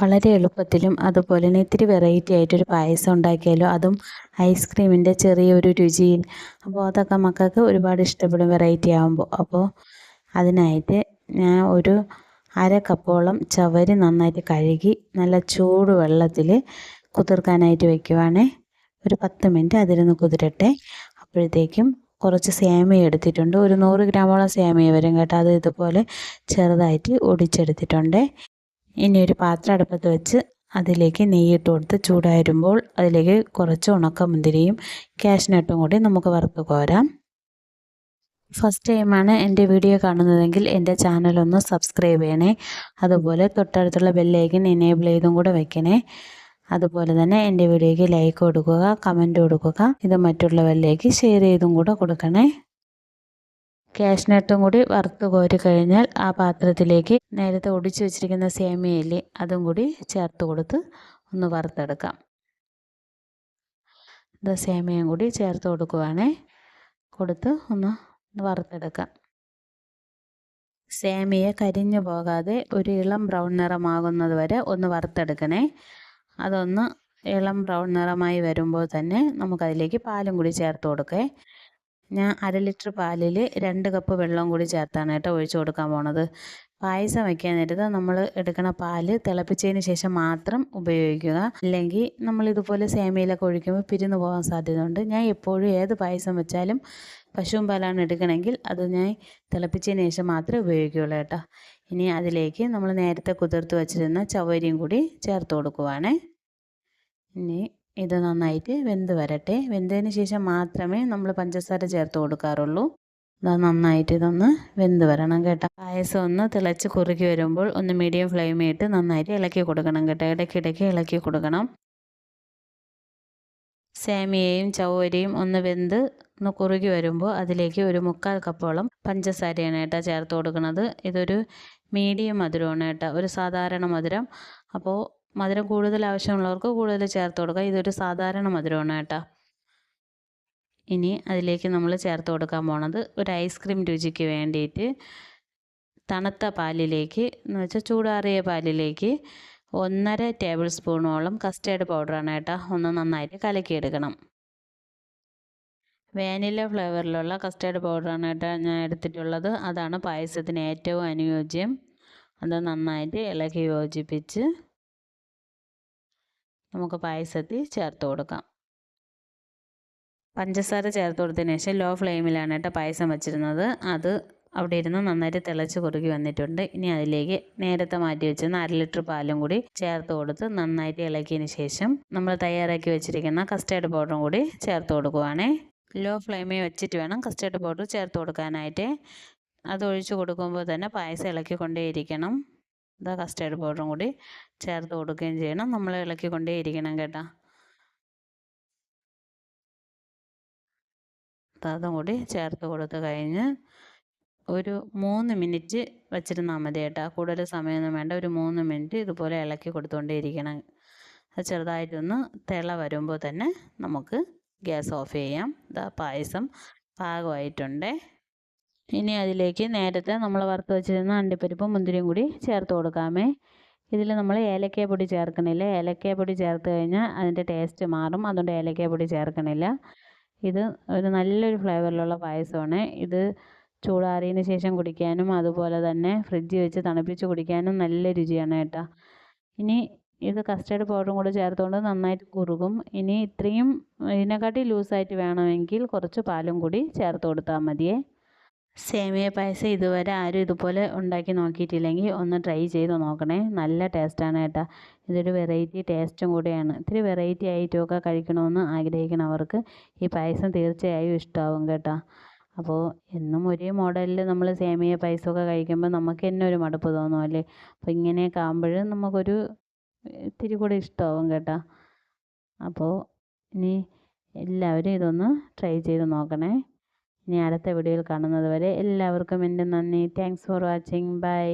വളരെ എളുപ്പത്തിലും അതുപോലെ തന്നെ ഇത്തിരി വെറൈറ്റി ആയിട്ടൊരു പായസം ഉണ്ടാക്കിയാലോ? അതും ഐസ്ക്രീമിന്റെ ചെറിയൊരു രുചിയിൽ അപ്പോൾ അതൊക്കെ മക്കൾക്ക് ഒരുപാട് ഇഷ്ടപ്പെടും വെറൈറ്റി ആകുമ്പോൾ അപ്പോൾ അതിനായിട്ട് ഞാൻ ഒരു അര കപ്പോളം ചവരി നന്നായിട്ട് കഴുകി നല്ല ചൂട് വെള്ളത്തിൽ കുതിർക്കാനായിട്ട് വെക്കുവാണേ. ഒരു പത്ത് മിനിറ്റ് അതിരുന്ന് കുതിരട്ടെ. അപ്പോഴത്തേക്കും കുറച്ച് സേമിയ എടുത്തിട്ടുണ്ട്. ഒരു നൂറ് ഗ്രാമോളം സേമിയ വരും കേട്ടോ. അത് ഇതുപോലെ ചെറുതായിട്ട് ഒടിച്ചെടുത്തിട്ടുണ്ട്. ഇനി ഒരു പാത്രം അടുപ്പത്ത് വെച്ച് അതിലേക്ക് നെയ്യിട്ട് കൊടുത്ത് ചൂടായിരുമ്പോൾ അതിലേക്ക് കുറച്ച് ഉണക്കമുന്തിരിയും കാഷ്നട്ടും കൂടി നമുക്ക് വറുത്ത് കോരാം. ഫസ്റ്റ് ടൈമാണ് എന്റെ വീഡിയോ കാണുന്നതെങ്കിൽ എന്റെ ചാനലൊന്ന് സബ്സ്ക്രൈബ് ചെയ്യണേ. അതുപോലെ തൊട്ടടുത്തുള്ള ബെല്ലൈക്കൻ എനേബിൾ ചെയ്തും കൂടെ വെക്കണേ. അതുപോലെ തന്നെ എന്റെ വീഡിയോയ്ക്ക് ലൈക്ക് കൊടുക്കുക കമന്റ് കൊടുക്കുക. ഇത് മറ്റുള്ളവരിലേക്ക് ഷെയർ ചെയ്തും കൂടെ കൊടുക്കണേ. കാഷ്നട്ടും കൂടി വറുത്ത് കോരി കഴിഞ്ഞാൽ ആ പാത്രത്തിലേക്ക് നേരത്തെ ഒടിച്ച് വെച്ചിരിക്കുന്ന സേമിയയില്ലേ അതും കൂടി ചേർത്ത് കൊടുത്ത് ഒന്ന് വറുത്തെടുക്കാം. ഇത് സേമിയയും കൂടി ചേർത്ത് കൊടുക്കുവാണേ. കൊടുത്ത് ഒന്ന് വറുത്തെടുക്കാം. സേമിയ കരിഞ്ഞു പോകാതെ ഒരു ഇളം ബ്രൗൺ നിറമാകുന്നത് വരെ ഒന്ന് വറുത്തെടുക്കണേ. അതൊന്ന് ഇളം ബ്രൗൺ നിറമായി വരുമ്പോൾ തന്നെ നമുക്കതിലേക്ക് പാലും കൂടി ചേർത്ത് കൊടുക്കേ. ഞാൻ അര ലിറ്റർ പാലിൽ രണ്ട് കപ്പ് വെള്ളം കൂടി ചേർത്താണ് കേട്ടോ ഒഴിച്ചു കൊടുക്കാൻ പോണത്. പായസം വയ്ക്കാൻ നേരത്ത് നമ്മൾ എടുക്കുന്ന പാൽ തിളപ്പിച്ചതിന് ശേഷം മാത്രം ഉപയോഗിക്കുക. അല്ലെങ്കിൽ നമ്മൾ ഇതുപോലെ സേമിയയിലൊക്കെ ഒഴിക്കുമ്പോൾ പിരിന്നു പോകാൻ സാധ്യതയുണ്ട്. ഞാൻ എപ്പോഴും ഏത് പായസം വെച്ചാലും പശുവും പാലാണ് എടുക്കണമെങ്കിൽ അത് ഞാൻ തിളപ്പിച്ചതിന് ശേഷം മാത്രമേ ഉപയോഗിക്കുകയുള്ളൂ കേട്ടോ. ഇനി അതിലേക്ക് നമ്മൾ നേരത്തെ കുതിർത്ത് വെച്ചിരുന്ന ചവരിയും കൂടി ചേർത്ത് കൊടുക്കുവാണേ. ഇനി ഇത് നന്നായിട്ട് വെന്ത് വരട്ടെ. വെന്തതിന് ശേഷം മാത്രമേ നമ്മൾ പഞ്ചസാര ചേർത്ത് കൊടുക്കാറുള്ളൂ. അത് നന്നായിട്ട് ഇതൊന്ന് വെന്ത് വരണം കേട്ടോ. പായസം ഒന്ന് തിളച്ച് കുറുക്കി വരുമ്പോൾ ഒന്ന് മീഡിയം ഫ്ലെയിമേറ്റ് നന്നായിട്ട് ഇളക്കി കൊടുക്കണം കേട്ടോ. ഇടയ്ക്കിടയ്ക്ക് ഇളക്കി കൊടുക്കണം. സേമിയയും ചവരിയും ഒന്ന് വെന്ത് ഒന്ന് കുറുകി വരുമ്പോൾ അതിലേക്ക് ഒരു മുക്കാൽ കപ്പോളം പഞ്ചസാരയാണ് കേട്ടോ ചേർത്ത് കൊടുക്കുന്നത്. ഇതൊരു മീഡിയം മധുരമാണ് കേട്ടോ. ഒരു സാധാരണ മധുരം. അപ്പോൾ മധുരം കൂടുതൽ ആവശ്യമുള്ളവർക്ക് കൂടുതൽ ചേർത്ത് കൊടുക്കുക ഇതൊരു സാധാരണ മധുരമാണ് കേട്ടോ. ഇനി അതിലേക്ക് നമ്മൾ ചേർത്ത് കൊടുക്കാൻ പോണത് ഒരു ഐസ്ക്രീം രുചിക്ക് വേണ്ടിയിട്ട് തണുത്ത പാലിലേക്ക് എന്ന് വെച്ചാൽ ചൂടാറിയ പാലിലേക്ക് ഒന്നര ടേബിൾ സ്പൂണോളം കസ്റ്റേർഡ് പൗഡറാണ് കേട്ടോ ഒന്ന് നന്നായിട്ട് കലക്കിയെടുക്കണം. വാനില ഫ്ലേവറിലുള്ള കസ്റ്റേർഡ് പൗഡറാണ് കേട്ടോ ഞാൻ എടുത്തിട്ടുള്ളത്. അതാണ് പായസത്തിന് ഏറ്റവും അനുയോജ്യം. അത് നന്നായിട്ട് ഇളക്കി യോജിപ്പിച്ച് നമുക്ക് പായസത്തിൽ ചേർത്ത് കൊടുക്കാം. പഞ്ചസാര ചേർത്ത് കൊടുത്തതിന് ശേഷം ലോ ഫ്ലെയിമിലാണ് കേട്ടോ പായസം വെച്ചിരുന്നത്. അത് അവിടെ ഇരുന്ന് നന്നായിട്ട് തിളച്ച് കുറുകി വന്നിട്ടുണ്ട്. ഇനി അതിലേക്ക് നേരത്തെ മാറ്റി വെച്ചിരുന്ന അര ലിറ്റർ പാലും കൂടി ചേർത്ത് കൊടുത്ത് നന്നായിട്ട് ഇളക്കിയതിന് ശേഷം നമ്മൾ തയ്യാറാക്കി വെച്ചിരിക്കുന്ന കസ്റ്റേർഡ് പൗഡറും കൂടി ചേർത്ത് കൊടുക്കുവാണേ. ലോ ഫ്ലെയിമിൽ വെച്ചിട്ട് വേണം കസ്റ്റേർഡ് പൗഡർ ചേർത്ത് കൊടുക്കാനായിട്ട്. അത് ഒഴിച്ച് കൊടുക്കുമ്പോൾ തന്നെ പായസം ഇളക്കിക്കൊണ്ടേയിരിക്കണം. ഇതാ കസ്റ്റേർഡ് പൗഡറും കൂടി ചേർത്ത് കൊടുക്കുകയും ചെയ്യണം. നമ്മൾ ഇളക്കിക്കൊണ്ടേയിരിക്കണം കേട്ടോ. അതും കൂടി ചേർത്ത് കൊടുത്ത് കഴിഞ്ഞ് ഒരു മൂന്ന് മിനിറ്റ് വെച്ചിരുന്നാൽ മതി കേട്ടോ. കൂടുതൽ സമയമൊന്നും വേണ്ട. ഒരു മൂന്ന് മിനിറ്റ് ഇതുപോലെ ഇളക്കി കൊടുത്തുകൊണ്ടേ ഇരിക്കണം. അത് ചെറുതായിട്ടൊന്ന് തിള വരുമ്പോൾ തന്നെ നമുക്ക് ഗ്യാസ് ഓഫ് ചെയ്യാം. ഇതാ പായസം പാകമായിട്ടുണ്ട്. ഇനി അതിലേക്ക് നേരത്തെ നമ്മൾ വറുത്ത് വെച്ചിരുന്ന അണ്ടിപ്പരിപ്പും മുന്തിരിയും കൂടി ചേർത്ത് കൊടുക്കാമേ. ഇതിൽ നമ്മൾ ഏലക്കായ പൊടി ചേർക്കണില്ല. ഏലക്കായ പൊടി ചേർത്ത് കഴിഞ്ഞാൽ അതിന്റെ ടേസ്റ്റ് മാറും. അതുകൊണ്ട് ഏലക്കായ പൊടി ചേർക്കണില്ല. ഇത് ഒരു നല്ലൊരു ഫ്ലേവറിലുള്ള പായസമാണ്. ഇത് ചൂടാറിയതിന് ശേഷം കുടിക്കാനും അതുപോലെ തന്നെ ഫ്രിഡ്ജിൽ വെച്ച് തണുപ്പിച്ച് കുടിക്കാനും നല്ല രുചിയാണ് കേട്ടോ. ഇനി ഇത് കസ്റ്റേർഡ് പൗഡറും കൂടെ ചേർത്തുകൊണ്ട് നന്നായിട്ട് കുറുകും. ഇനി ഇത്രയും ഇതിനെക്കാട്ടി ലൂസായിട്ട് വേണമെങ്കിൽ കുറച്ച് പാലും കൂടി ചേർത്ത് കൊടുത്താൽ മതിയേ. സേമിയ പായസം ഇതുവരെ ആരും ഇതുപോലെ ഉണ്ടാക്കി നോക്കിയിട്ടില്ലെങ്കിൽ ഒന്ന് ട്രൈ ചെയ്ത് നോക്കണേ. നല്ല ടേസ്റ്റാണ് കേട്ടോ. ഇതൊരു വെറൈറ്റി ടേസ്റ്റും കൂടിയാണ്. ഇത്തിരി വെറൈറ്റി ആയിട്ടൊക്കെ കഴിക്കണമെന്ന് ആഗ്രഹിക്കണവർക്ക് ഈ പായസം തീർച്ചയായും ഇഷ്ടമാവും കേട്ടോ. അപ്പോൾ എന്നും ഒരേ മോഡലിൽ നമ്മൾ സേമിയ പായസമൊക്കെ കഴിക്കുമ്പോൾ നമുക്ക് തന്നെ ഒരു മടുപ്പ് തോന്നുമല്ലേ അപ്പോൾ ഇങ്ങനെയൊക്കെ ആകുമ്പോൾ നമുക്കൊരു ഇത്തിരി കൂടെ ഇഷ്ടമാവും കേട്ടോ. അപ്പോൾ ഇനി എല്ലാവരും ഇതൊന്ന് ട്രൈ ചെയ്ത് നോക്കണേ. ഇനി അടുത്ത വീഡിയോയിൽ കാണുന്നത് വരെ എല്ലാവർക്കും എന്റെ നന്ദി. Thanks for watching bye